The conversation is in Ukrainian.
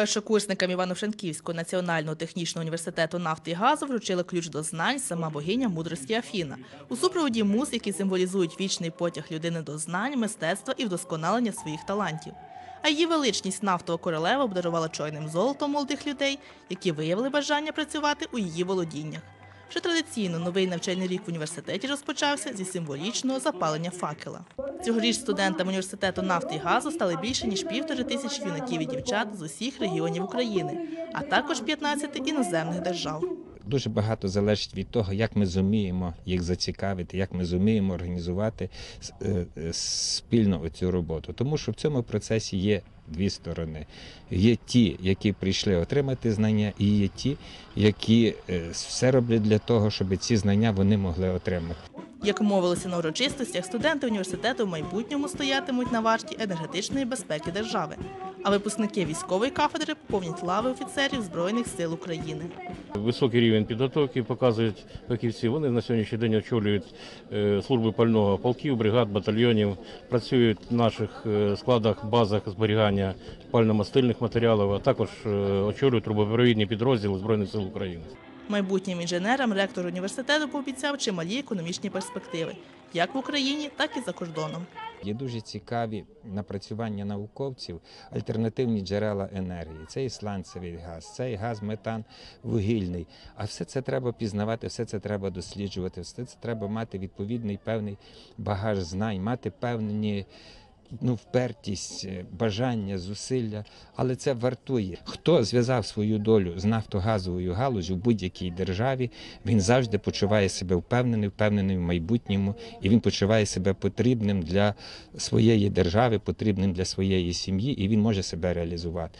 Першокурсникам Івано-Франківського національного технічного університету нафти і газу вручили ключ до знань сама богиня мудрості Афіна у супроводі муз, які символізують вічний потяг людини до знань, мистецтва і вдосконалення своїх талантів. А її величність нафтова королева обдарувала чойним золотом молодих людей, які виявили бажання працювати у її володіннях. Вже традиційно новий навчальний рік в університеті розпочався зі символічного запалення факела. Цьогоріч студентам університету нафти і газу стали більше ніж півтори тисячі юнаків і дівчат з усіх регіонів України, а також 15 іноземних держав. Дуже багато залежить від того, як ми зуміємо їх зацікавити, як ми зуміємо організувати е, е, спільно цю роботу. Тому що в цьому процесі є дві сторони. Є ті, які прийшли отримати знання, і є ті, які е, все роблять для того, щоб ці знання вони могли отримати. Як мовилося на урочистостях, студенти університету в майбутньому стоятимуть на варті енергетичної безпеки держави, а випускники військової кафедри поповнять лави офіцерів Збройних сил України. Високий рівень підготовки показують фахівці. Вони на сьогоднішній день очолюють е, служби пального полків, бригад, батальйонів, працюють в наших е, складах, базах зберігання пально-мастильних матеріалів, а також е, очолюють трубопровідні підрозділи Збройних сил України. Майбутнім інженерам ректор університету пообіцяв чималі економічні перспективи як в Україні, так і за кордоном. Є дуже цікаві напрацювання науковців, альтернативні джерела енергії. Це сланцевий газ, це і газ, метан вугільний. А все це треба пізнавати, все це треба досліджувати, все це треба мати відповідний певний багаж знань, мати певні. Ну, впертість, е, бажання, зусилля, але це вартує. Хто зв'язав свою долю з нафтогазовою галузю в будь-якій державі, він завжди почуває себе впевнений, впевнений в майбутньому, і він почуває себе потрібним для своєї держави, потрібним для своєї сім'ї, і він може себе реалізувати.